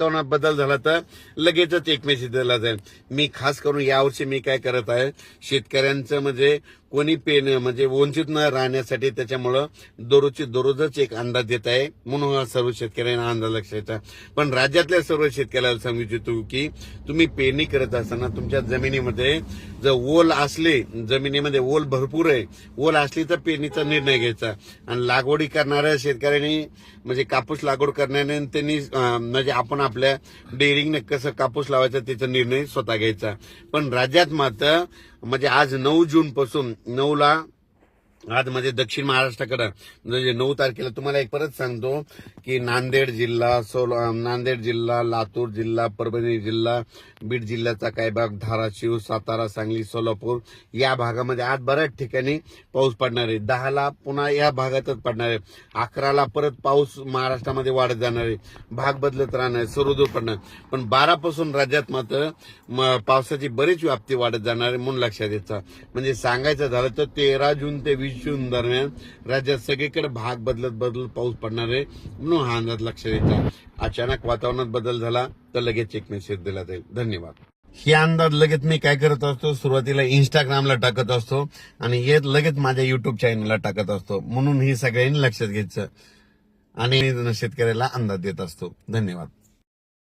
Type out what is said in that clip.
वातावरणात बदल झाला तर लगेचच एक मेसेज दिला जाईल. मी खास करून यावर्षी मी काय करत आहे शेतकऱ्यांचं म्हणजे कोणी पेन म्हणजे वंचित न राहण्यासाठी त्याच्यामुळं दररोजची दररोजच एक अंदाज देत आहे. म्हणून हा सर्व शेतकऱ्यांना अंदाज लक्षात पण राज्यातल्या सर्व शेतकऱ्याला सांगू इच्छितो की तुम्ही पेरणी करत असताना तुमच्या जमिनीमध्ये जर ओल असले जमिनीमध्ये ओल भरपूर आहे ओल असली तर पेरणीचा निर्णय घ्यायचा. आणि लागवडी करणाऱ्या शेतकऱ्यांनी म्हणजे कापूस लागवड करण्याने त्यांनी म्हणजे आपण आपल्या डेअरिंगने कसं कापूस लावायचा त्याचा निर्णय स्वतः घ्यायचा. पण राज्यात मात्र म्हणजे आज नऊ जून पासून नऊला आज म्हणजे दक्षिण महाराष्ट्राकडे. म्हणजे नऊ तारखेला तुम्हाला एक परत सांगतो की नांदेड जिल्हा सोल नांदेड जिल्हा लातूर जिल्हा परभणी जिल्हा बीड जिल्ह्याचा काही भाग धाराशिव सातारा सांगली सोलापूर या भागामध्ये आज बऱ्याच ठिकाणी पाऊस पडणार आहे. दहाला पुन्हा या भागातच पडणार आहे. अकराला परत पाऊस महाराष्ट्रामध्ये वाढत जाणार आहे. भाग बदलत राहणार आहे सर्वदूर पडणार. पण बारापासून राज्यात मात्र म- पावसाची बरीच व्याप्ती वाढत जाणार आहे म्हणून लक्षात यायचा म्हणजे सांगायचं झालं तर तेरा जून ते वीस जून दरम्यान राज्यात सगळीकडे भाग बदलत बदलत पाऊस पडणार आहे म्हणून हा अंदाज लक्षात द्यायचा अचानक वातावरणात बदल झाला तर लगेच एक मेसेज दिला जाईल. धन्यवाद. हे अंदाज लगेच मी काय करत असतो? सुरुवातीला इंस्टाग्रामला टाकत असतो आणि हे लगेच माझ्या युट्यूब चॅनलला टाकत असतो. म्हणून ही सगळ्यांनी लक्षात घ्यायचं आणि शेतकऱ्याला अंदाज देत असतो. धन्यवाद.